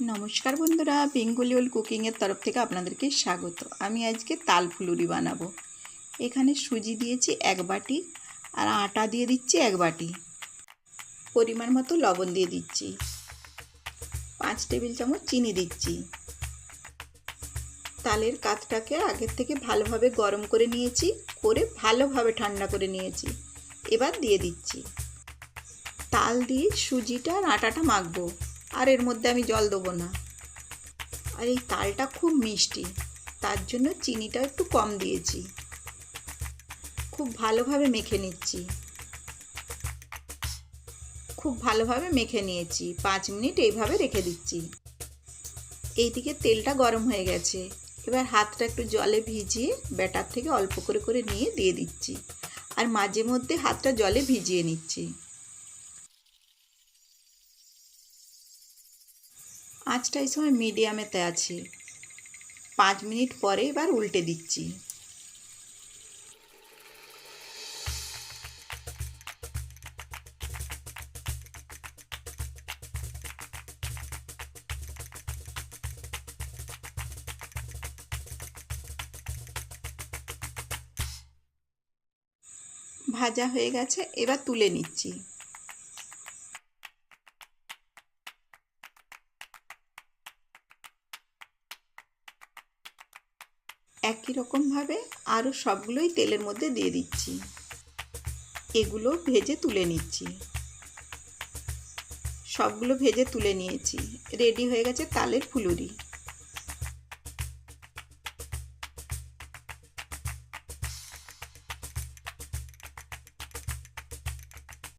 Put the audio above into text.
নমস্কার বন্ধুরা, বেঙ্গলি ওল কুকিংয়ের তরফ থেকে আপনাদেরকে স্বাগত। আমি আজকে তাল ফুলুরি বানাবো। এখানে সুজি দিয়েছি এক বাটি আর আটা দিয়ে দিচ্ছি এক বাটি। পরিমাণ মতো লবণ দিয়ে দিচ্ছি। পাঁচ টেবিল চামচ চিনি দিচ্ছি। তালের কাতটাকে আগের থেকে ভালোভাবে গরম করে নিয়েছি, করে ভালোভাবে ঠান্ডা করে নিয়েছি। এবার দিয়ে দিচ্ছি। তাল দিয়ে সুজিটা আর আটাটা মাখবো। আর এর মধ্যে আমি জল দেবো না। আর এই তালটা খুব মিষ্টি, তার জন্য চিনিটা একটু কম দিয়েছি। খুব ভালোভাবে মেখে নিচ্ছি। খুব ভালোভাবে মেখে নিয়েছি, পাঁচ মিনিট এইভাবে রেখে দিচ্ছি। এইদিকে তেলটা গরম হয়ে গেছে, এবার হাতটা একটু জলে ভিজিয়ে ব্যাটার থেকে অল্প করে করে নিয়ে দিয়ে দিচ্ছি। আর মাঝে মধ্যে হাতটা জলে ভিজিয়ে নিচ্ছি। আঁচটা এই সময় মিডিয়ামেতে আছে। পাঁচ মিনিট পরে এবার উল্টে দিচ্ছি। ভাজা হয়ে গেছে, এবার তুলে নিচ্ছি। একই রকমভাবে আরও সবগুলোই তেলের মধ্যে দিয়ে দিচ্ছি। এগুলো ভেজে তুলে নিচ্ছি। সবগুলো ভেজে তুলে নিয়েছি। রেডি হয়ে গেছে তালের ফুলুরি।